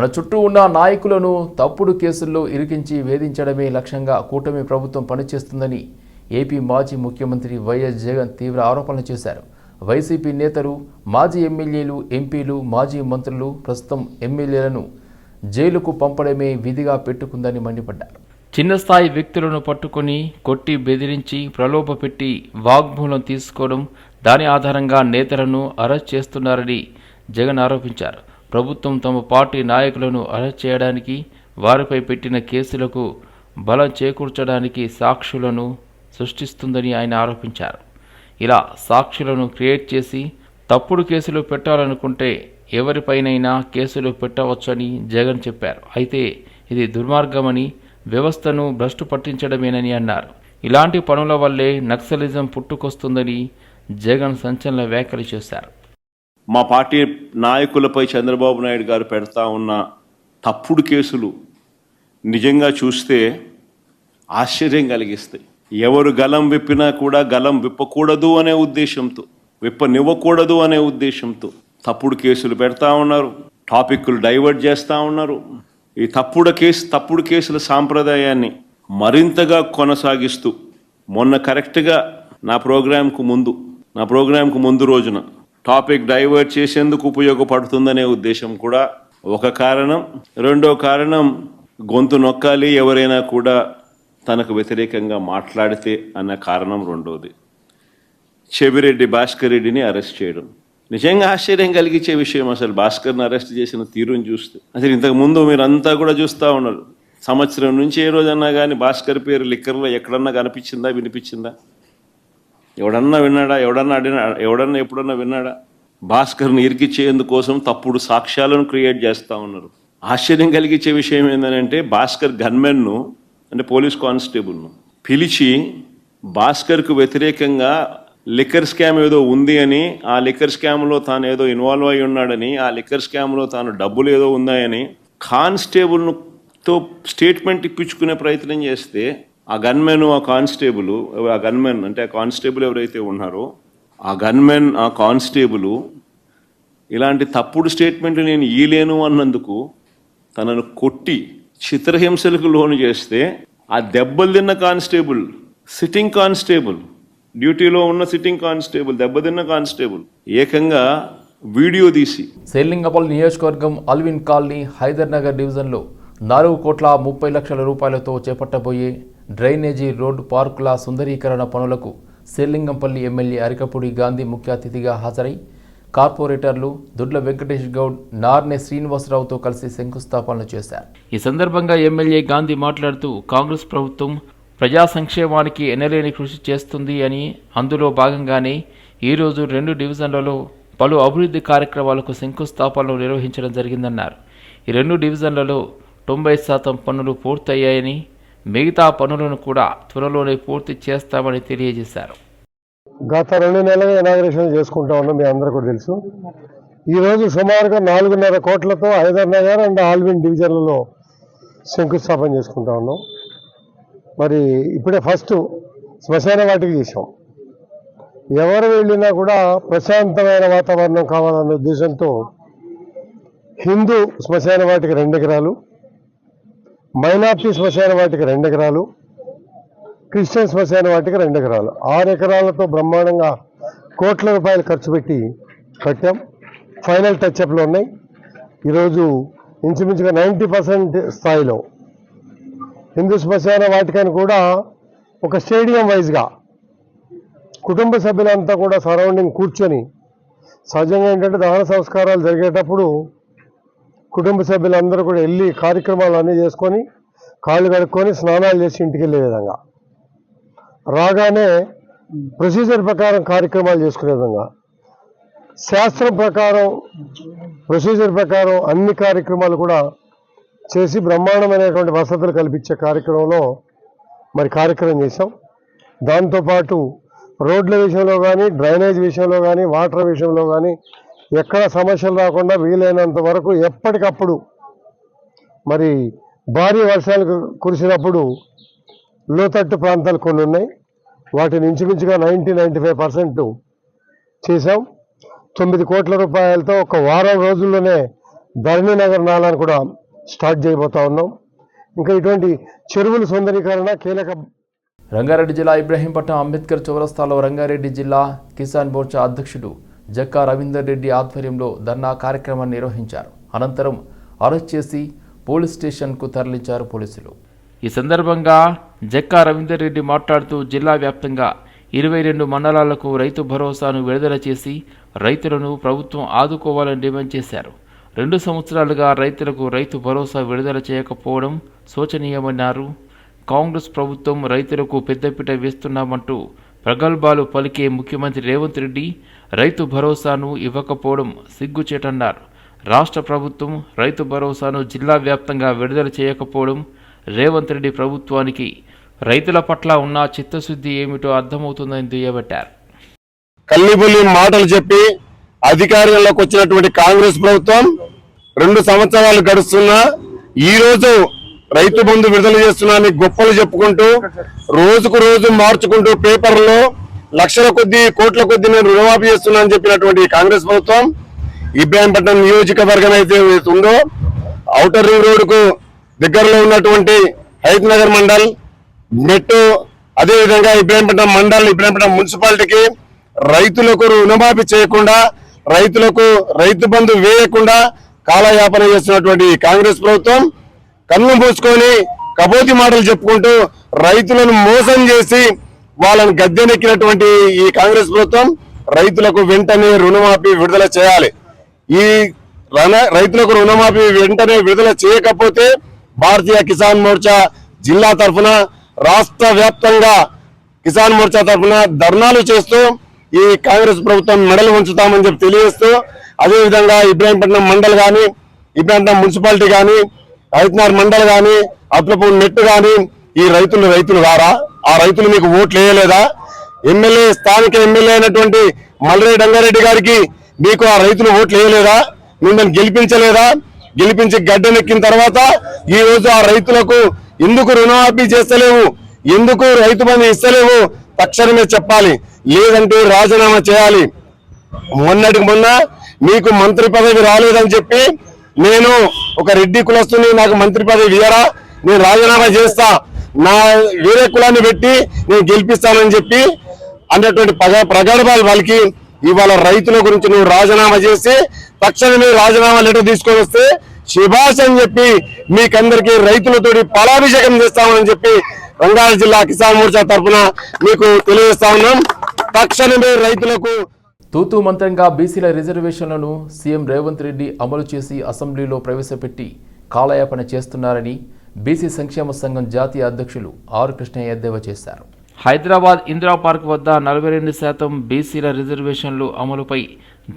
మన చుట్టూ ఉన్న నాయకులను తప్పుడు కేసుల్లో ఇరికించి వేధించడమే లక్ష్యంగా కూటమి ప్రభుత్వం పనిచేస్తుందని ఏపీ మాజీ ముఖ్యమంత్రి వైఎస్ జగన్ తీవ్ర ఆరోపణలు చేశారు. వైసీపీ నేతలు మాజీ ఎమ్మెల్యేలు ఎంపీలు మాజీ మంత్రులు ప్రస్తుతం ఎమ్మెల్యేలను జైలుకు పంపడమే విధిగా పెట్టుకుందని మండిపడ్డారు. చిన్న స్థాయి వ్యక్తులను పట్టుకొని కొట్టి బెదిరించి ప్రలోభపెట్టి వాగ్మూలం తీసుకోవడం దాని ఆధారంగా నేతలను అరెస్ట్ చేస్తున్నారని జగన్ ఆరోపించారు. ప్రభుత్వం తమ పార్టీ నాయకులను అరెస్ట్ చేయడానికి వారిపై పెట్టిన కేసులకు బలం చేకూర్చడానికి సాక్షులను సృష్టిస్తుందని ఆయన ఆరోపించారు. ఇలా సాక్షులను క్రియేట్ చేసి తప్పుడు కేసులు పెట్టాలనుకుంటే ఎవరిపైనైనా కేసులు పెట్టవచ్చని జగన్ చెప్పారు. అయితే ఇది దుర్మార్గమని వ్యవస్థను భ్రష్టు పట్టించడమేనని అన్నారు. ఇలాంటి పనుల వల్లే నక్సలిజం పుట్టుకొస్తుందని జగన్ సంచలన వ్యాఖ్యలు చేశారు. మా పార్టీ నాయకులపై చంద్రబాబు నాయుడు గారు పెడతా ఉన్న తప్పుడు కేసులు నిజంగా చూస్తే ఆశ్చర్యం కలిగిస్తాయి. ఎవరు గలం విప్పినా కూడా గలం విప్పకూడదు అనే ఉద్దేశంతో విప్పనివ్వకూడదు అనే ఉద్దేశంతో తప్పుడు కేసులు పెడతా ఉన్నారు టాపిక్లు డైవర్ట్ చేస్తూ ఉన్నారు. ఈ తప్పుడు కేసు తప్పుడు కేసుల సాంప్రదాయాన్ని మరింతగా కొనసాగిస్తూ మొన్న కరెక్ట్గా నా ప్రోగ్రాంకు ముందు నా ప్రోగ్రాంకు ముందు రోజున టాపిక్ డైవర్ట్ చేసేందుకు ఉపయోగపడుతుందనే ఉద్దేశం కూడా ఒక కారణం. రెండో కారణం గొంతు నొక్కాలి ఎవరైనా కూడా తనకు వ్యతిరేకంగా మాట్లాడితే అన్న కారణం రెండోది. చెవిరెడ్డి భాస్కర్ రెడ్డిని అరెస్ట్ చేయడం. నిజంగా ఆశ్చర్యం కలిగించే విషయం అసలు భాస్కర్ని అరెస్ట్ చేసిన తీరుని చూస్తే. అసలు ఇంతకు ముందు మీరంతా కూడా చూస్తూ ఉన్నారు. సంవత్సరం నుంచి ఏ రోజన్నా కానీ భాస్కర్ పేరు లిక్కర్లో ఎక్కడన్నా కనిపించిందా వినిపించిందా? ఎవడన్నా విన్నాడా? ఎవడన్నా అడినా ఎవడన్నా ఎప్పుడన్నా విన్నాడా? భాస్కర్ని ఇరికిచ్చేందుకోసం తప్పుడు సాక్ష్యాలను క్రియేట్ చేస్తూ ఉన్నారు. ఆశ్చర్యం కలిగించే విషయం ఏంటంటే భాస్కర్ గన్మెన్ను అంటే పోలీస్ కానిస్టేబుల్ను పిలిచి భాస్కర్కు వ్యతిరేకంగా లిక్కర్ స్కామ్ ఏదో ఉంది అని ఆ లిక్కర్ స్కామ్లో తాను ఏదో ఇన్వాల్వ్ అయి ఉన్నాడని ఆ లిక్కర్ స్కామ్లో తాను డబ్బులు ఏదో ఉన్నాయని కానిస్టేబుల్ను తో స్టేట్మెంట్ ఇప్పించుకునే ప్రయత్నం చేస్తే ఆ గన్మెన్ ఆ కానిస్టేబుల్ ఆ గన్మెన్ అంటే ఆ కానిస్టేబుల్ ఎవరైతే ఉన్నారో ఆ గన్మెన్ ఆ కానిస్టేబుల్ ఇలాంటి తప్పుడు స్టేట్మెంట్ నేను ఈలేను అన్నందుకు తనను కొట్టి చిత్రహింసలకు లోను చేస్తే ఆ దెబ్బలు తిన్న కానిస్టేబుల్ సిట్టింగ్ కానిస్టేబుల్ డ్యూటీలో ఉన్న సిట్టింగ్ కానిస్టేబుల్ దెబ్బతిన్న కానిస్టేబుల్ ఏకంగా వీడియో తీసి సేలింగపల్లి నియోజకవర్గం అల్విన్ కాలనీ హైదర్ నగర్ డివిజన్లో నాలుగు కోట్ల ముప్పై లక్షల రూపాయలతో చేపట్టబోయే డ్రైనేజీ రోడ్డు పార్కుల సుందరీకరణ పనులకు శ్రీలింగంపల్లి ఎమ్మెల్యే అరికపూడి గాంధీ ముఖ్య అతిథిగా హాజరై కార్పొరేటర్లు దుడ్ల వెంకటేష్ గౌడ్ నార్నే శ్రీనివాసరావుతో కలిసి శంకుస్థాపనలు చేశారు. ఈ సందర్భంగా ఎమ్మెల్యే గాంధీ మాట్లాడుతూ కాంగ్రెస్ ప్రభుత్వం ప్రజా సంక్షేమానికి ఎనలేని కృషి చేస్తుంది అని అందులో భాగంగానే ఈరోజు రెండు డివిజన్లలో పలు అభివృద్ధి కార్యక్రమాలకు శంకుస్థాపనలు నిర్వహించడం జరిగిందన్నారు. ఈ రెండు డివిజన్లలో తొంభై శాతం పనులు పూర్తయ్యాయని మిగతా పనులను కూడా త్వరలోనే పూర్తి చేస్తామని తెలియజేశారు. గత రెండు నెలలు ఇనాగ్రేషన్ చేసుకుంటా ఉన్నాం మీ అందరూ కూడా తెలుసు. ఈరోజు సుమారుగా నాలుగున్నర కోట్లతో హైదర్ అండ్ ఆల్విన్ డివిజన్లలో శంకుస్థాపన చేసుకుంటా ఉన్నాం. మరి ఇప్పుడే ఫస్ట్ శ్మశాన వాటికి చేసాం ఎవరు వెళ్ళినా కూడా ప్రశాంతమైన వాతావరణం కావాలన్న ఉద్దేశంతో హిందూ శ్మశాన వాటికి రెండు ఎకరాలు మైనార్టీ శ్మశాన వాటికి రెండు ఎకరాలు క్రిస్టియన్ శ్మశాన వాటికి రెండు ఎకరాలు ఆరు ఎకరాలతో బ్రహ్మాండంగా కోట్ల రూపాయలు ఖర్చు పెట్టి కట్టాం. ఫైనల్ టచ్అప్లు ఉన్నాయి. ఈరోజు ఇంచుమించుగా నైంటీ పర్సెంట్ స్థాయిలో హిందూ శ్మశాన వాటికని కూడా ఒక స్టేడియం వైజ్గా కుటుంబ సభ్యులంతా కూడా సరౌండింగ్ కూర్చొని సహజంగా ఏంటంటే దహన సంస్కారాలు జరిగేటప్పుడు కుటుంబ సభ్యులందరూ కూడా వెళ్ళి కార్యక్రమాలు అన్నీ చేసుకొని కాళ్ళు కడుక్కొని స్నానాలు చేసి ఇంటికి వెళ్ళే విధంగా. రాగానే ప్రొసీజర్ ప్రకారం కార్యక్రమాలు చేసుకునే విధంగా. శాస్త్రం ప్రకారం ప్రొసీజర్ ప్రకారం అన్ని కార్యక్రమాలు కూడా చేసి బ్రహ్మాండమైనటువంటి వసతులు కల్పించే కార్యక్రమంలో మరి కార్యక్రమం చేశాం. దాంతోపాటు రోడ్ల విషయంలో కానీ డ్రైనేజ్ విషయంలో కానీ వాటర్ విషయంలో కానీ ఎక్కడ సమస్యలు రాకుండా వీలైనంత వరకు ఎప్పటికప్పుడు మరి భారీ వర్షాలు కురిసినప్పుడు లోతట్టు ప్రాంతాలు కొన్ని ఉన్నాయి. వాటిని ఇంచుమించుగా నైంటీ నైంటీ ఫైవ్ పర్సెంట్ చేశాం. తొమ్మిది కోట్ల రూపాయలతో ఒక వారం రోజుల్లోనే ధరణి నగర్ నాలాను కూడా స్టార్ట్ చేయబోతా ఉన్నాం. ఇంకా ఇటువంటి చెరువుల సుందరీకరణ కీలక రంగారెడ్డి జిల్లా ఇబ్రహీంపట్నం అంబేద్కర్ చౌరస్తాలో రంగారెడ్డి జిల్లా కిసాన్ మోర్చా అధ్యక్షుడు జక్కా రవీందర్ రెడ్డి ఆధ్వర్యంలో ధర్నా కార్యక్రమాన్ని నిర్వహించారు. అనంతరం అరెస్ట్ చేసి పోలీస్ స్టేషన్కు తరలించారు పోలీసులు. ఈ సందర్భంగా జక్కా రవీందర్ రెడ్డి మాట్లాడుతూ జిల్లా వ్యాప్తంగా ఇరవై రెండు మండలాలకు రైతు భరోసాను విడుదల చేసి రైతులను ప్రభుత్వం ఆదుకోవాలని డిమాండ్ చేశారు. రెండు సంవత్సరాలుగా రైతులకు రైతు భరోసా విడుదల చేయకపోవడం శోచనీయమన్నారు. కాంగ్రెస్ ప్రభుత్వం రైతులకు పెద్దపీట వేస్తున్నామంటూ ప్రగల్భాలు పలికే ముఖ్యమంత్రి రేవంత్ రెడ్డి రైతు భరోసాను ఇవ్వకపోవడం సిగ్గుచేటన్నారు. రాష్ట్ర ప్రభుత్వం రైతు భరోసాను జిల్లా వ్యాప్తంగా విడుదల చేయకపోవడం రేవంత్ రెడ్డి ప్రభుత్వానికి రైతుల పట్ల ఉన్న చిత్తశుద్ధి ఏమిటో అర్థమవుతుందని దుయ్యబట్టారు. కల్లిబుల్లి మాటలు చెప్పి అధికారంలోకి వచ్చినటువంటి కాంగ్రెస్ ప్రభుత్వం రెండు సంవత్సరాలు గడుస్తున్నా ఈ రోజు రైతు బంధు విడుదల చేస్తున్నానని గొప్పలు చెప్పుకుంటూ రోజుకు రోజు మార్చుకుంటూ పేపర్లో లక్షల కొద్దీ కోట్ల కొద్దీ నేను రుణమాఫీ చేస్తున్నా అని చెప్పినటువంటి కాంగ్రెస్ ప్రభుత్వం ఇబ్రాహీంపట్నం నియోజకవర్గం అయితే ఉందో ఔటర్ రింగ్ రోడ్డుకు దగ్గరలో ఉన్నటువంటి హైత్ నగర్ మండల్ మెట్టు అదేవిధంగా ఇబ్రాహీంపట్నం మండల్ ఇబ్రాహీంపట్నం మున్సిపాలిటీకి రైతులకు రుణమాఫీ చేయకుండా రైతులకు రైతు బంధు వేయకుండా కాలయాపన చేస్తున్నటువంటి కాంగ్రెస్ ప్రభుత్వం కన్ను మూసుకొని కబోతి మాటలు చెప్పుకుంటూ రైతులను మోసం చేసి వాళ్ళని గద్దెనెక్కినటువంటి ఈ కాంగ్రెస్ ప్రభుత్వం రైతులకు వెంటనే రుణమాఫీ విడుదల చేయాలి. ఈ రైతులకు రుణమాఫీ వెంటనే విడుదల చేయకపోతే భారతీయ కిసాన్ మోర్చా జిల్లా తరఫున రాష్ట్ర వ్యాప్తంగా కిసాన్ మోర్చా తరఫున ధర్నాలు చేస్తూ ఈ కాంగ్రెస్ ప్రభుత్వం మెడలు ఉంచుతామని చెప్పి తెలియజేస్తూ అదేవిధంగా ఇబ్రాహీంపట్నం మండల్ కానీ ఇబ్రాహీంపట్నం మున్సిపాలిటీ కానీ రైతునార్ మండలి కానీ అట్లపూర్ నెట్ కానీ ఈ రైతులు రైతులు కారా ఆ రైతులు మీకు ఓట్లు వేయలేదా? ఎమ్మెల్యే స్థానిక ఎమ్మెల్యే అయినటువంటి మల్రెడ్డి రంగారెడ్డి గారికి మీకు ఆ రైతులు ఓట్లు వేయలేదా? మిమ్మల్ని గెలిపించలేదా? గెలిపించి గడ్డనెక్కిన తర్వాత ఈ రోజు ఆ రైతులకు ఎందుకు రుణమాఫీ చేస్తలేవు? ఎందుకు రైతు బంధు ఇస్తలేవు? తక్షణమే చెప్పాలి. లేదంటే రాజీనామా చేయాలి. మొన్నటికి మొన్న మీకు మంత్రి పదవి రాలేదని చెప్పి నేను ఒక రెడ్డి కులస్తుని నాకు మంత్రి పదవి ఇయ్యరా? నేను రాజీనామా చేస్తా. నా వేరే కులాన్ని పెట్టి నేను గెలిపిస్తానని చెప్పి అన్నటువంటి పగ ప్రగడబాలు వాళ్ళకి ఇవాళ రైతుల గురించి నువ్వు రాజీనామా చేసి తక్షణమే రాజీనామా లెటర్ తీసుకొని వస్తే శుభాష్ అని చెప్పి మీకందరికీ రైతులతోటి ఫలాభిషేకం చేస్తామని చెప్పి రంగారెడ్డి జిల్లా కిసాన్ మోర్చా తరఫున మీకు తెలియజేస్తా ఉన్నాం. తక్షణమే రైతులకు తూతూ మంత్రంగా బీసీల రిజర్వేషన్లను సీఎం రేవంత్ రెడ్డి అమలు చేసి అసెంబ్లీలో ప్రవేశపెట్టి కాలయాపన చేస్తున్నారని బీసీ సంక్షేమ సంఘం జాతీయ అధ్యక్షులు ఆర్ కృష్ణయ్య ఎద్దేవా చేశారు. హైదరాబాద్ ఇందిరా పార్క్ వద్ద నలభై రెండు శాతం బీసీల రిజర్వేషన్లు అమలుపై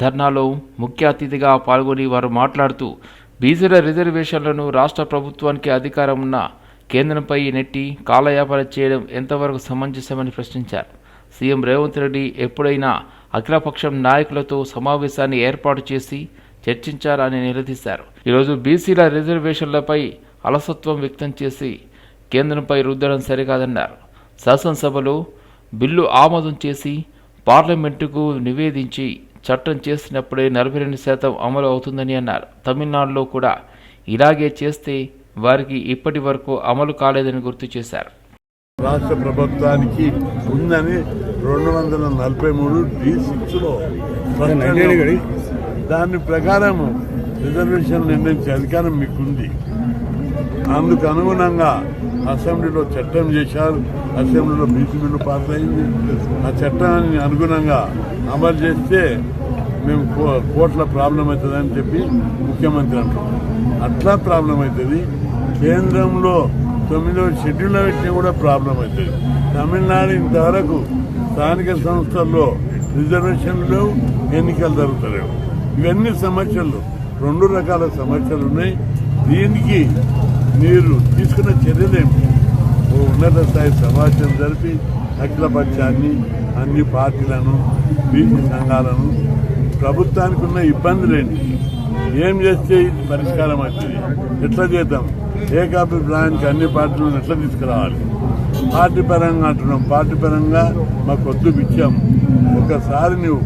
ధర్నాలో ముఖ్య అతిథిగా పాల్గొని వారు మాట్లాడుతూ బీసీల రిజర్వేషన్లను రాష్ట్ర ప్రభుత్వానికి అధికారం ఉన్న కేంద్రంపై నెట్టి కాలయాపన చేయడం ఎంతవరకు సమంజసమని ప్రశ్నించారు. సీఎం రేవంత్ రెడ్డి ఎప్పుడైనా అఖిలపక్షం నాయకులతో సమావేశాన్ని ఏర్పాటు చేసి చర్చించాలని నిలదీశారు. ఈరోజు బీసీల రిజర్వేషన్లపై అలసత్వం వ్యక్తం చేసి కేంద్రంపై రుద్దడం సరికాదన్నారు. శాసనసభలో బిల్లు ఆమోదం చేసి పార్లమెంటుకు నివేదించి చట్టం చేసినప్పుడే నలభై రెండు శాతం అమలు అవుతుందని అన్నారు. తమిళనాడులో కూడా ఇలాగే చేస్తే వారికి ఇప్పటి వరకు అమలు కాలేదని గుర్తు చేశారు. రాష్ట్ర ప్రభుత్వానికి ఉందని రెండు వందల నలభై మూడు డి సిక్స్లో స్పష్టంగా ఉంది. దాని ప్రకారం రిజర్వేషన్ నిర్ణయించే అధికారం మీకుంది. అందుకు అనుగుణంగా అసెంబ్లీలో చట్టం చేశారు. అసెంబ్లీలో బీసీ బిల్లు పాస్ అయింది ఆ చట్టాన్ని అనుగుణంగా అమలు చేస్తే మేము కోట్ల ప్రాబ్లం అవుతుందని చెప్పి ముఖ్యమంత్రి అంటున్నారు. అట్లా ప్రాబ్లం అవుతుంది. కేంద్రంలో తొమ్మిదవ షెడ్యూల్ పెట్టినా కూడా ప్రాబ్లం అవుతుంది. తమిళనాడు ఇంతవరకు స్థానిక సంస్థల్లో రిజర్వేషన్లు ఎన్నికలు జరుగుతలేవు. ఇవన్నీ సమస్యలు. రెండు రకాల సమస్యలు ఉన్నాయి. దీనికి మీరు తీసుకున్న చర్యలేమిటి ఓ ఉన్నత స్థాయి సమాచారం జరిపి అఖిలపక్షాన్ని అన్ని పార్టీలను బీసీ సంఘాలను ప్రభుత్వానికి ఉన్న ఇబ్బందులేంటి ఏం చేస్తే ఇది పరిష్కారం అవుతుంది ఎట్లా చేద్దాం? ఏకాభిప్రాయానికి అన్ని పార్టీలను ఎట్లా తీసుకురావాలి? పార్టీ పరంగా అంటున్నాం. పార్టీ పరంగా మాకు వద్దు ఇచ్చాం ఒకసారి నువ్వు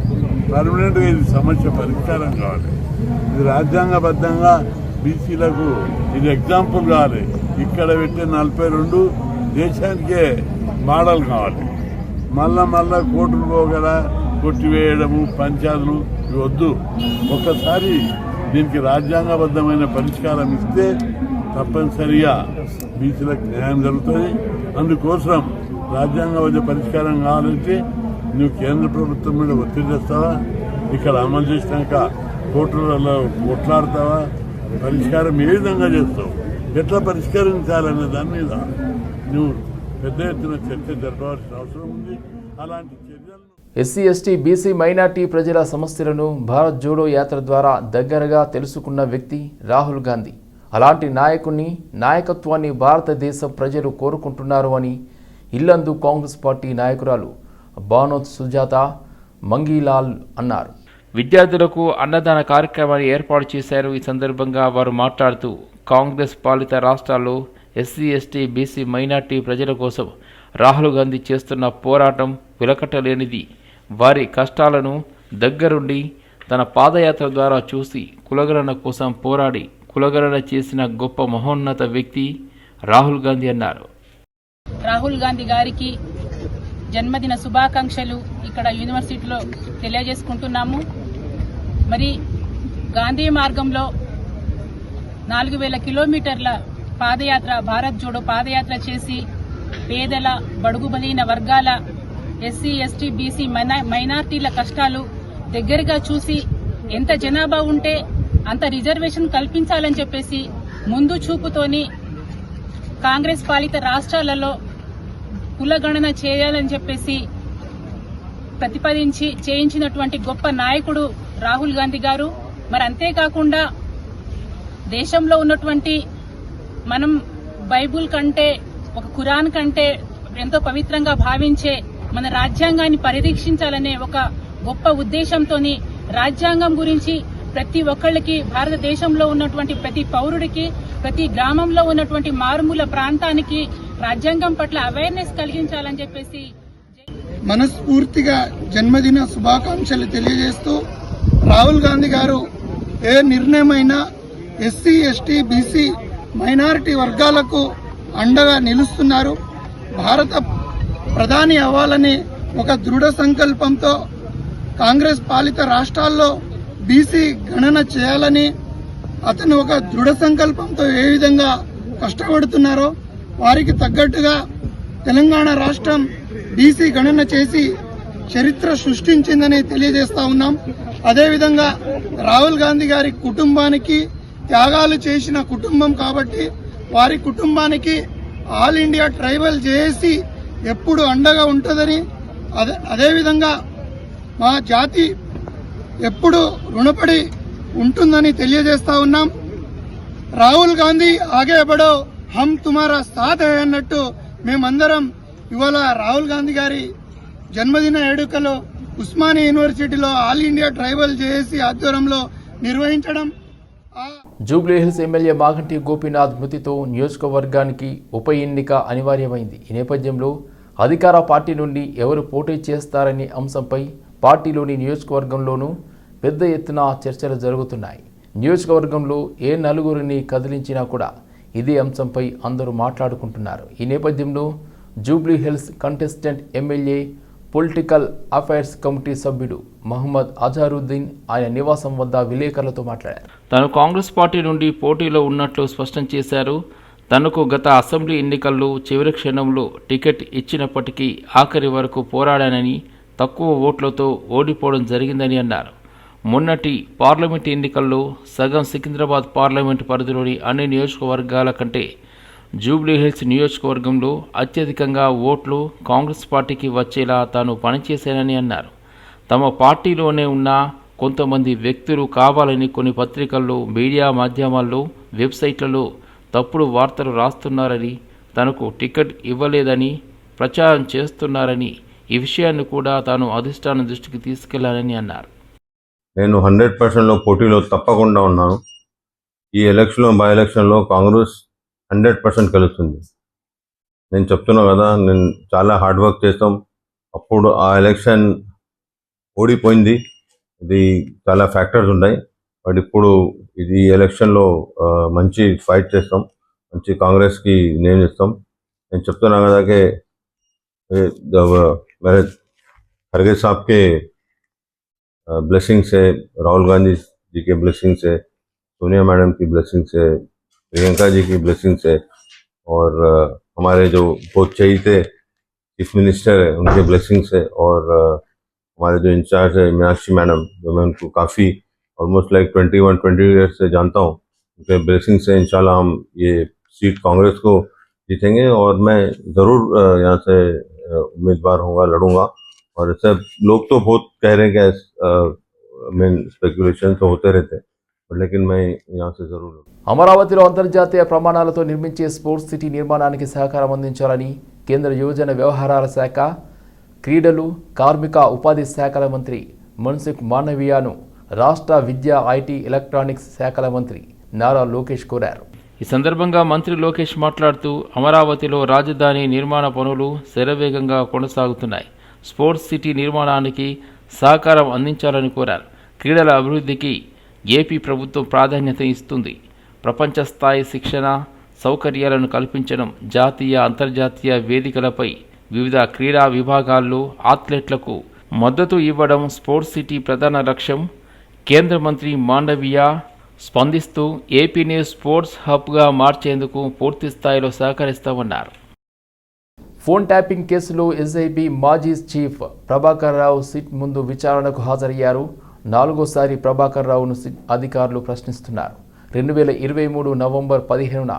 పర్మనెంట్గా ఇది సమస్య పరిష్కారం కావాలి. ఇది రాజ్యాంగబద్ధంగా బీసీలకు ఇది ఎగ్జాంపుల్ కావాలి. ఇక్కడ పెట్టే నలభై రెండు దేశానికే మోడల్ కావాలి. మళ్ళా మళ్ళా కోర్టులు పోగల కొట్టివేయడము పంచాయతీలు ఇవి వద్దు. ఒక్కసారి దీనికి రాజ్యాంగబద్ధమైన పరిష్కారం ఇస్తే తప్పనిసరిగా బీసీలకు న్యాయం జరుగుతుంది. అందుకోసం రాజ్యాంగబద్ధ పరిష్కారం కావాలంటే నువ్వు కేంద్ర ప్రభుత్వం మీద ఒత్తిడి తెస్తావా? ఇక్కడ అమలు చేసినాక కోర్టులలో కొట్లాడతావా? పరిష్కారం ఏ విధంగా చేస్తావు? ఎట్లా పరిష్కరించాలనే దాని మీద నువ్వు పెద్ద ఎత్తున చర్చ జరపవలసిన అవసరం ఉంది. అలాంటి చర్యలను ఎస్సీ ఎస్టీ బీసీ మైనార్టీ ప్రజల సమస్యలను భారత్ జోడో యాత్ర ద్వారా దగ్గరగా తెలుసుకున్న వ్యక్తి రాహుల్ గాంధీ. అలాంటి నాయకుణ్ణి నాయకత్వాన్ని భారతదేశ ప్రజలు కోరుకుంటున్నారు అని ఇల్లందు కాంగ్రెస్ పార్టీ నాయకురాలు బానోత్ సుజాత మంగీలాల్ అన్నారు. విద్యార్థులకు అన్నదాన కార్యక్రమాన్ని ఏర్పాటు చేశారు. ఈ సందర్భంగా వారు మాట్లాడుతూ కాంగ్రెస్ పాలిత రాష్ట్రాల్లో ఎస్సీ ఎస్టీ బీసీ మైనార్టీ ప్రజల కోసం రాహుల్ గాంధీ చేస్తున్న పోరాటం విలకట్టలేనిది. వారి కష్టాలను దగ్గరుండి తన పాదయాత్ర ద్వారా చూసి కులగణన కోసం పోరాడి కులగణన చేసిన గొప్ప మహోన్నత వ్యక్తి రాహుల్ గాంధీ అన్నారు. రాహుల్ గాంధీ గారికి జన్మదిన శుభాకాంక్షలు ఇక్కడ యూనివర్సిటీలో తెలియజేసుకుంటున్నాము. మరి గాంధీ మార్గంలో నాలుగు వేల కిలోమీటర్ల పాదయాత్ర భారత్ జోడో పాదయాత్ర చేసి పేదల బడుగు బలైన వర్గాల ఎస్సీ ఎస్టీ బీసీ మైనార్టీల కష్టాలు దగ్గరగా చూసి ఎంత జనాభా ఉంటే అంత రిజర్వేషన్ కల్పించాలని చెప్పేసి ముందు చూపుతోని కాంగ్రెస్ పాలిత రాష్ట్రాలలో కులగణన చేయాలని చెప్పేసి ప్రతిపాదించి చేయించినటువంటి గొప్ప నాయకుడు రాహుల్ గాంధీ గారు. మరి అంతేకాకుండా దేశంలో ఉన్నటువంటి మనం బైబుల్ కంటే ఒక ఖురాన్ కంటే ఎంతో పవిత్రంగా భావించే మన రాజ్యాంగాన్ని పరిరీక్షించాలనే ఒక గొప్ప ఉద్దేశంతోని రాజ్యాంగం గురించి ప్రతి ఒక్కళ్ళకి భారతదేశంలో ఉన్నటువంటి ప్రతి పౌరుడికి ప్రతి గ్రామంలో ఉన్నటువంటి మారుమూల ప్రాంతానికి రాజ్యాంగం పట్ల అవేర్నెస్ కలిగించాలని చెప్పేసి మనస్ఫూర్తిగా జన్మదిన శుభాకాంక్షలు తెలియజేస్తూ రాహుల్ గాంధీ గారు ఏ నిర్ణయమైనా ఎస్సీ ఎస్టీ బీసీ మైనారిటీ వర్గాలకు అండగా నిలుస్తున్నారు. భారత ప్రధాని అవ్వాలని ఒక దృఢ సంకల్పంతో కాంగ్రెస్ పాలిత రాష్ట్రాల్లో బీసీ గణన చేయాలని అతను ఒక దృఢ సంకల్పంతో ఏ విధంగా కష్టపడుతున్నారో వారికి తగ్గట్టుగా తెలంగాణ రాష్ట్రం బీసీ గణన చేసి చరిత్ర సృష్టించిందని తెలియజేస్తా ఉన్నాం. అదేవిధంగా రాహుల్ గాంధీ గారి కుటుంబానికి త్యాగాలు చేసిన కుటుంబం కాబట్టి వారి కుటుంబానికి ఆల్ ఇండియా ట్రైబల్ జేఏసీ ఎప్పుడు అండగా ఉంటుందని అదే అదేవిధంగా మా జాతి ఎప్పుడు రుణపడి ఉంటుందని తెలియజేస్తా ఉన్నాం. రాహుల్ గాంధీ ఆగే బడో హమ్ తుమారా సాత్ అన్నట్టు మేమందరం ఇవాళ రాహుల్ గాంధీ గారి జన్మదిన వేడుకలో ఉస్మానియా యూనివర్సిటీలో ఆల్ ఇండియా ట్రైబల్ జేఏసీ ఆధ్వర్యంలో నిర్వహించడం. జూబ్లీహిల్స్ ఎమ్మెల్యే మాగంటి గోపీనాథ్ మృతితో నియోజకవర్గానికి ఉప ఎన్నిక అనివార్యమైంది. ఈ నేపథ్యంలో అధికార పార్టీ నుండి ఎవరు పోటీ చేస్తారనే అంశంపై పార్టీలోని నియోజకవర్గంలోనూ పెద్ద ఎత్తున చర్చలు జరుగుతున్నాయి. నియోజకవర్గంలో ఏ నలుగురిని కదిలించినా కూడా ఇదే అంశంపై అందరూ మాట్లాడుకుంటున్నారు. ఈ నేపథ్యంలో Jubilee Hills contestant MLA political affairs committee సభ్యుడు మహమ్మద్ అజారుద్దీన్ ఆయన నివాసం వద్ద విలేకరులతో మాట్లాడారు. తాను కాంగ్రెస్ పార్టీ నుండి పోటీలో ఉన్నట్లు స్పష్టం చేశారు. తనకు గత అసెంబ్లీ ఎన్నికల్లో చివరి క్షణంలో టికెట్ ఇచ్చినప్పటికీ ఆఖరి వరకు పోరాడానని తక్కువ ఓట్లతో ఓడిపోవడం జరిగిందని అన్నారు. మొన్నటి పార్లమెంట్ ఎన్నికల్లో సగం సికింద్రాబాద్ పార్లమెంట్ పరిధిలోని అన్ని నియోజకవర్గాల కంటే జూబ్లీహిల్స్ నియోజకవర్గంలో అత్యధికంగా ఓట్లు కాంగ్రెస్ పార్టీకి వచ్చేలా తాను పనిచేశానని అన్నారు. తమ పార్టీలోనే ఉన్న కొంతమంది వ్యక్తులు కావాలని కొన్ని పత్రికల్లో మీడియా మాధ్యమాల్లో వెబ్సైట్లలో తప్పుడు వార్తలు రాస్తున్నారని తనకు టికెట్ ఇవ్వలేదని ప్రచారం చేస్తున్నారని ఈ విషయాన్ని కూడా తాను అధిష్టానం దృష్టికి తీసుకెళ్ళానని అన్నారు. నేను హండ్రెడ్ పర్సెంట్లో పోటీలో తప్పకుండా ఉన్నాను ఈ ఎలక్షన్లో బై ఎలక్షన్లో కాంగ్రెస్ హండ్రెడ్ పర్సెంట్ కలుస్తుంది నేను చెప్తున్నా కదా నేను చాలా హార్డ్ వర్క్ చేస్తాం అప్పుడు ఆ ఎలక్షన్ ఓడిపోయింది ఇది చాలా ఫ్యాక్టర్స్ ఉన్నాయి బట్ ఇప్పుడు ఇది ఈ ఎలక్షన్లో ఆ, మంచి ఫైట్ చేస్తాం మంచి కాంగ్రెస్కి నేమ్ ఇస్తాం నేను చెప్తున్నా కదా कि ये जब मेरे खड़गे साहब के ब्लेसिंग से, राहुल गांधी जी के ब्लेसिंग से, सोनिया मैडम की ब्लेसिंग से, प्रियंका जी की ब्लेसिंग से, और हमारे जो बहुत चाहिए चीफ मिनिस्टर है, उनके ब्लेसिंग से, और हमारे जो इंचार्ज है, मीनाक्षी मैडम, जो मैं उनको काफ़ी almost like twenty one twenty years से जानता हूँ, उनके ब्लेसिंग से इंशाल्लाह हम ये सीट कांग्रेस को जीतेंगे, और मैं ज़रूर यहाँ से उम्मीदवार होऊँगा, लड़ूँगा। और ऐसे लोग तो बहुत कह रहे हैं कि मेन स्पेकुलेशन तो होते रहते हैं पर लेकिन मैं यहाँ से ज़रूर लड़ूंगा। అమరావతిలో అంతర్జాతీయ ప్రమాణాలతో నిర్మించే స్పోర్ట్స్ సిటీ నిర్మాణానికి సహకారం అందించాలని కేంద్ర యువజన వ్యవహారాల శాఖ క్రీడలు కార్మిక ఉపాధి శాఖల మంత్రి మన్సుఖ్ మాండవియాను రాష్ట్ర విద్యా ఐటీ ఎలక్ట్రానిక్స్ శాఖల మంత్రి నారా లోకేష్ కోరారు ఈ సందర్భంగా మంత్రి లోకేష్ మాట్లాడుతూ అమరావతిలో రాజధాని నిర్మాణ పనులు శరవేగంగా కొనసాగుతున్నాయి స్పోర్ట్స్ సిటీ నిర్మాణానికి సహకారం అందించాలని కోరారు. క్రీడల అభివృద్ధికి ఏపీ ప్రభుత్వం ప్రాధాన్యత ఇస్తుంది. ప్రపంచ స్థాయి శిక్షణ సౌకర్యాలను కల్పించడం జాతీయ అంతర్జాతీయ వేదికలపై వివిధ క్రీడా విభాగాల్లో అథ్లెట్లకు మద్దతు ఇవ్వడం స్పోర్ట్స్ సిటీ ప్రధాన లక్ష్యం. కేంద్ర మంత్రి మాండవీయ స్పందిస్తూ ఏపీని స్పోర్ట్స్ హబ్గా మార్చేందుకు పూర్తి స్థాయిలో సహకరిస్తామన్నారు. ఫోన్ ట్యాపింగ్ కేసులో ఎస్ఐబి మాజీ చీఫ్ ప్రభాకర్ రావు సిట్ ముందు విచారణకు హాజరయ్యారు. నాలుగోసారి ప్రభాకర్ రావును సిట్ అధికారులు ప్రశ్నిస్తున్నారు. రెండు వేల ఇరవై మూడు నవంబర్ పదిహేనున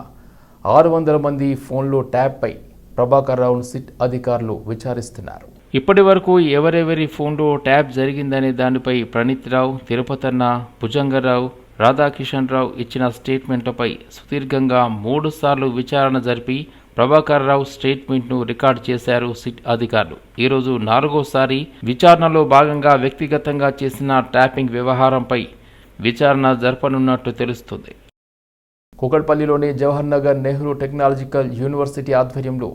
ఆరు వందల మంది ఫోన్లో ట్యాప్పై ప్రభాకర్ రావును సిట్ అధికారులు విచారిస్తున్నారు. ఇప్పటి వరకు ఎవరెవరి ఫోన్లో ట్యాప్ జరిగిందనే దానిపై ప్రణీత్ రావు తిరుపతన్న భుజంగరావు రాధాకిషన్ రావు ఇచ్చిన స్టేట్మెంట్లపై సుదీర్ఘంగా మూడుసార్లు విచారణ జరిపి ప్రభాకర్ రావు స్టేట్మెంట్ను రికార్డు చేశారు సిట్ అధికారులు. ఈరోజు నాలుగోసారి విచారణలో భాగంగా వ్యక్తిగతంగా చేసిన ట్యాపింగ్ వ్యవహారంపై విచారణ జరపనున్నట్టు తెలుస్తుంది. కుకట్పల్లిలోని జవహర్ నగర్ నెహ్రూ టెక్నాలజికల్ యూనివర్సిటీ ఆధ్వర్యంలో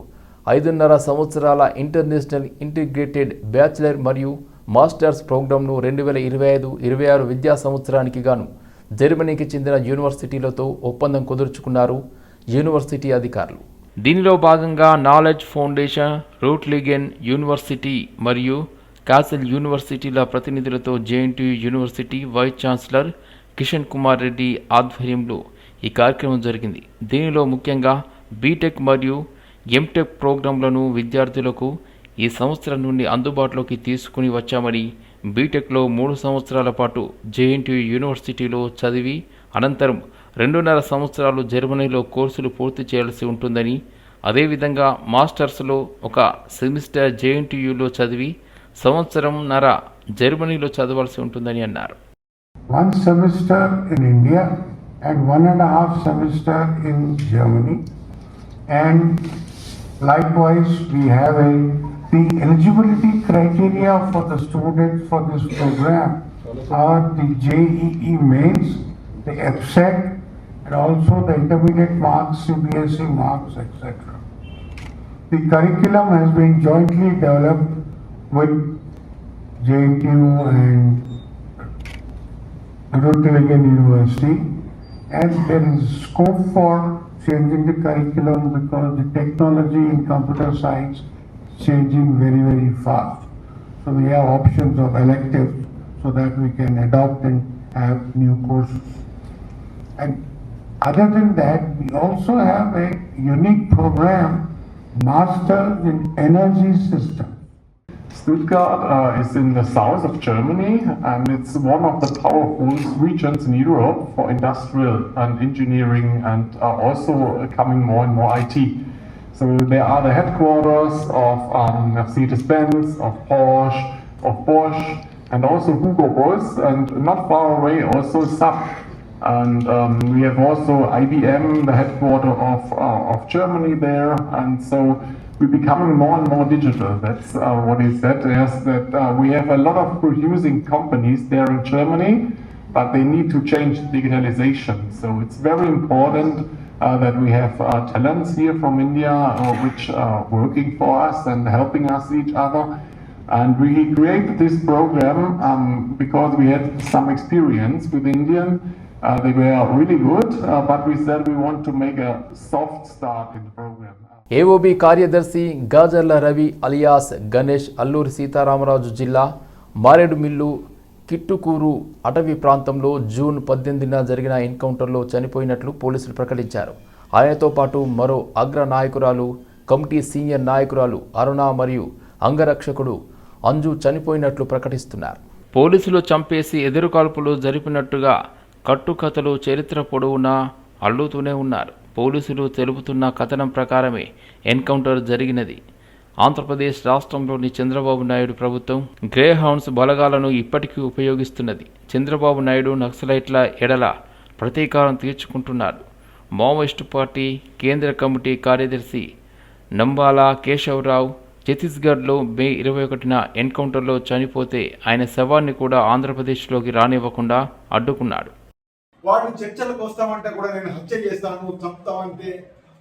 ఐదున్నర సంవత్సరాల ఇంటర్నేషనల్ ఇంటిగ్రేటెడ్ బ్యాచిలర్ మరియు మాస్టర్స్ ప్రోగ్రాంను రెండు వేల ఇరవై ఐదు ఇరవై ఆరు విద్యా సంవత్సరానికి గాను జర్మనీకి చెందిన యూనివర్సిటీలతో ఒప్పందం కుదుర్చుకున్నారు యూనివర్సిటీ అధికారులు. దీనిలో భాగంగా నాలెడ్జ్ ఫౌండేషన్ రూట్లిగెన్ యూనివర్సిటీ మరియు కాసిల్ యూనివర్సిటీల ప్రతినిధులతో JNTU university vice chancellor Kishan Kumar Reddy ఆధ్వర్యంలో ఈ కార్యక్రమం జరిగింది. దీనిలో ముఖ్యంగా బీటెక్ మరియు ఎంటెక్ ప్రోగ్రాంలను విద్యార్థులకు ఈ సంవత్సరం నుండి అందుబాటులోకి తీసుకుని వచ్చామని బీటెక్లో మూడు సంవత్సరాల పాటు జేఎన్టీయూ యూనివర్సిటీలో చదివి అనంతరం రెండున్నర సంవత్సరాలు జర్మనీలో కోర్సులు పూర్తి చేయాల్సి ఉంటుందని అదేవిధంగా మాస్టర్స్లో ఒక సెమిస్టర్ జేఎన్టీయూలో చదివి సంవత్సరం నర జర్మనీలో చదవాల్సి ఉంటుందని అన్నారు. One semester in India and one and half semester in Germany and likewise we have a the eligibility criteria for the student for this are the JEE mains the EAPCET also the intermediate marks, CBSE marks, etc. The curriculum has been jointly developed with JNTU and Rotteringen University, and there is scope for changing the curriculum because the technology in computer science is changing very, very fast. So we have options of electives so that we can adopt and have new courses. And other than that, we also have a unique program, Master in Energy System. Stuttgart uh, is in the south of Germany and it's one of the powerful regions in Europe for industrial and engineering and uh, also coming more and more IT. So there are the headquarters of um, Mercedes-Benz, of Porsche, of Bosch and also Hugo Boss and not far away also SAP. And um, we have also IBM, the headquarter of, uh, of Germany there. And so we're becoming more and more digital. That's uh, what he said. Yes, that uh, we have a lot of producing companies there in Germany, but they need to change digitalization. So it's very important uh, that we have uh, talents here from India uh, which are working for us and helping us each other. And we created this program um, because we had some experience with Indian. Uh, they were really good, uh, but we said we want to make a soft start in the program. AOB కార్యదర్శి Gajarla Ravi alias Ganesh Alluri Sitaramaraju జిల్లా మారేడుమిల్లు కిట్టుకూరు అటవీ ప్రాంతంలో June పద్దెనిమిదిన జరిగిన ఎన్కౌంటర్లో చనిపోయినట్లు పోలీసులు ప్రకటించారు ఆయనతో పాటు మరో అగ్ర నాయకురాలు కమిటీ సీనియర్ నాయకురాలు అరుణ మరియు అంగరక్షకుడు అంజు చనిపోయినట్లు ప్రకటిస్తున్నారు పోలీసులు చంపేసి ఎదురుకాల్పులు జరిపినట్టుగా కట్టుకథలు చరిత్ర పొడవునా అల్లుతూనే ఉన్నారు. పోలీసులు తెలుపుతున్న కథనం ప్రకారమే ఎన్కౌంటర్ జరిగినది. ఆంధ్రప్రదేశ్ రాష్ట్రంలోని చంద్రబాబు నాయుడు ప్రభుత్వం గ్రే హౌండ్స్ బలగాలను ఇప్పటికీ ఉపయోగిస్తున్నది. చంద్రబాబు నాయుడు నక్సలైట్ల ఎడల ప్రతీకారం తీర్చుకుంటున్నారు. మావోయిస్టు పార్టీ కేంద్ర కమిటీ కార్యదర్శి నంబాలా కేశవరావు ఛత్తీస్గఢ్లో మే ఇరవై ఒకటిన ఎన్కౌంటర్లో చనిపోతే ఆయన శవాన్ని కూడా ఆంధ్రప్రదేశ్లోకి రానివ్వకుండా అడ్డుకున్నాడు. వాళ్ళు చర్చలకు వస్తామంటే కూడా నేను హత్య చేస్తాను చంపుతామంటే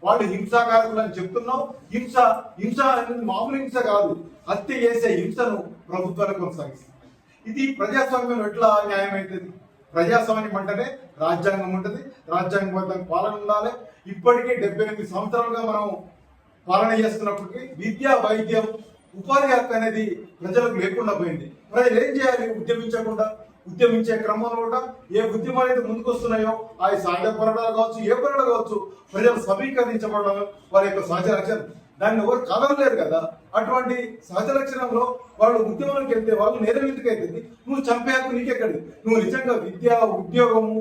వాళ్ళు హింసాకారకులు అని చెప్తున్నావు. హింస హింస అనేది మామూలు హింస కాదు. హత్య చేసే హింసను ప్రభుత్వాలు కొనసాగిస్తుంది ఇది ప్రజాస్వామ్యం ఎట్లా న్యాయం అవుతుంది? ప్రజాస్వామ్యం అంటేనే రాజ్యాంగం ఉంటుంది. రాజ్యాంగబద్ధంగా పాలన ఉండాలి. ఇప్పటికే డెబ్బై ఎనిమిది సంవత్సరాలుగా మనం పాలన చేస్తున్నప్పటికీ విద్య వైద్యం ఉపాధి హక్కు అనేది ప్రజలకు లేకుండా పోయింది. ప్రజలు ఏం చేయాలి? ఉద్యమించకుండా ఉద్యమించే క్రమంలో కూడా ఏ ఉద్యమాలు అయితే ముందుకు వస్తున్నాయో ఆ సాయుధ పోరాటాలు కావచ్చు ఏ పోరాటాలు కావచ్చు ప్రజలు సమీకరించబడడం వారి యొక్క సహజ రక్షణ దాన్ని ఎవరు కదలలేరు కదా. అటువంటి సహజ లక్షణంలో వాళ్ళు ఉద్యమానికి వెళ్తే వాళ్ళు నేరం ఎందుకు అవుతుంది నువ్వు చంపే హక్కు నీకెక్కడి నువ్వు నిజంగా విద్య ఉద్యోగము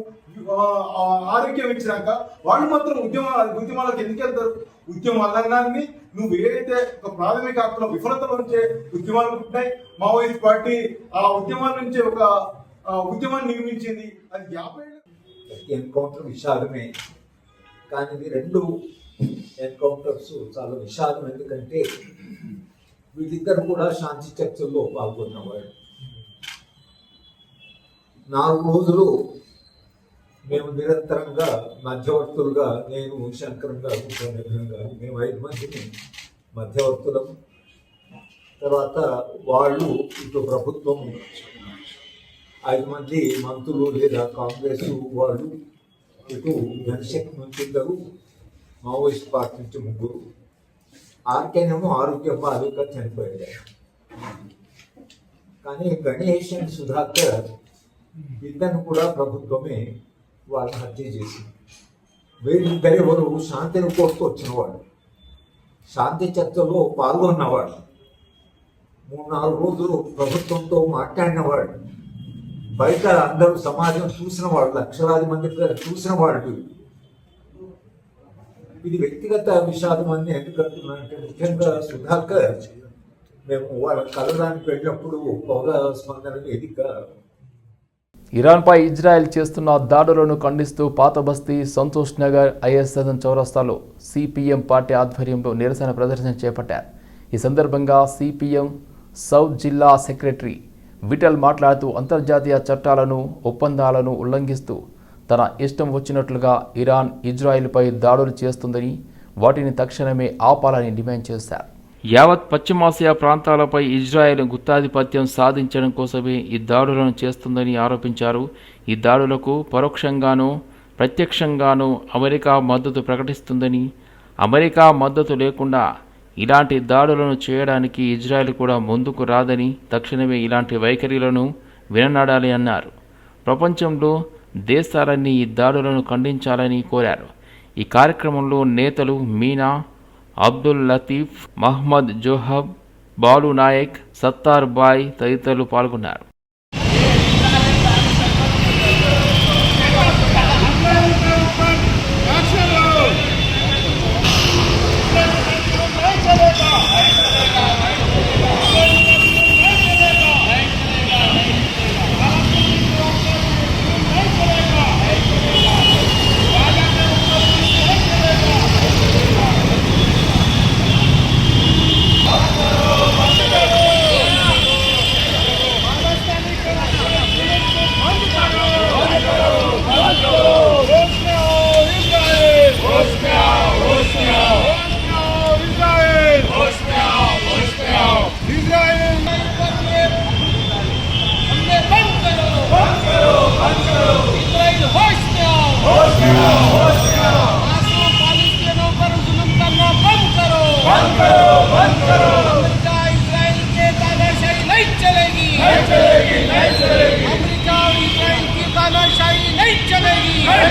ఆరోగ్యం ఇచ్చినాక వాళ్ళు మాత్రం ఉద్యమాల ఉద్యమాలకు ఎందుకు వెళ్తారు? ఉద్యమాలన్నాన్ని నువ్వు ఏదైతే ఒక ప్రాథమిక హక్కులో విఫలత నుంచే ఉద్యమాలు పుట్టినాయి మావోయిస్ట్ పార్టీ ఆ ఉద్యమాల నుంచే ఒక ఉద్యమాన్ని నిర్మించింది. అది యాభై ఏళ్ళ. ఎన్కౌంటర్ విషాదమే. కానీ ఇవి రెండు ఎన్కౌంటర్స్ చాలా విషాదం. ఎందుకంటే వీళ్ళిద్దరు కూడా శాంతి చర్చల్లో పాల్గొన్నవాడు నాలుగు రోజులు మేము నిరంతరంగా మధ్యవర్తులుగా నేను శంకరం గారు ఉపేంద్రం గారు మేము ఐదు మందిని మధ్యవర్తులం. తర్వాత వాళ్ళు ఇటు ప్రభుత్వం ఐదు మంది మంత్రులు లేదా కాంగ్రెస్ వాళ్ళు ఇటు జనశక్తి నుంచి ఇద్దరు మావోయిస్ట్ పార్టీ నుంచి ముగ్గురు. ఆర్కేనేమో ఆరోగ్యం బాధగా చనిపోయాడు కానీ గణేష్ అండ్ సుధాకర్ ఇద్దరు కూడా ప్రభుత్వమే వాళ్ళని హత్య చేసింది. వీళ్ళిద్దరు ఎవరు? శాంతిని కోరుతూ వచ్చినవాడు శాంతి చర్చలో పాల్గొన్నవాడు మూడు నాలుగు రోజులు ప్రభుత్వంతో మాట్లాడినవాడు బయట అందరూ సమాజం చూసిన వాళ్ళు లక్షలాది మంది చూసిన వాళ్ళు. ఇది వ్యక్తిగత విషాదం అని ఎందుకంటున్నానంటే ముఖ్యంగా సుధాకర్ మేము వాళ్ళ కలవడానికి వెళ్ళినప్పుడు పొగ స్పందన వేదిక ఇరాన్పై ఇజ్రాయెల్ చేస్తున్న దాడులను ఖండిస్తూ పాత బస్తీ సంతోష్ నగర్ ఐఎస్ఎన్ చౌరస్తాలో సిపిఎం పార్టీ ఆధ్వర్యంలో నిరసన ప్రదర్శన చేపట్టారు. ఈ సందర్భంగా సిపిఎం సౌత్ జిల్లా సెక్రటరీ విఠల్ మాట్లాడుతూ అంతర్జాతీయ చట్టాలను ఒప్పందాలను ఉల్లంఘిస్తూ తన ఇష్టం వచ్చినట్లుగా ఇరాన్ ఇజ్రాయెల్పై దాడులు చేస్తుందని వాటిని తక్షణమే ఆపాలని డిమాండ్ చేశారు. యావత్ పశ్చిమాసియా ప్రాంతాలపై ఇజ్రాయెల్ గుత్తాధిపత్యం సాధించడం కోసమే ఈ దాడులను చేస్తుందని ఆరోపించారు. ఈ దాడులకు పరోక్షంగానూ ప్రత్యక్షంగానూ అమెరికా మద్దతు ప్రకటిస్తుందని అమెరికా మద్దతు లేకుండా ఇలాంటి దాడులను చేయడానికి ఇజ్రాయెల్ కూడా ముందుకు రాదని తక్షణమే ఇలాంటి వైఖరిలను విననాడాలి అన్నారు. ప్రపంచంలో దేశాలన్నీ ఈ దాడులను ఖండించాలని కోరారు. ఈ కార్యక్రమంలో నేతలు మీనా అబ్దుల్ లతీఫ్ మహ్మద్ జోహబ్ బాలు నాయక్ సత్తార్ బాయ్ తదితరులు పాల్గొన్నారు.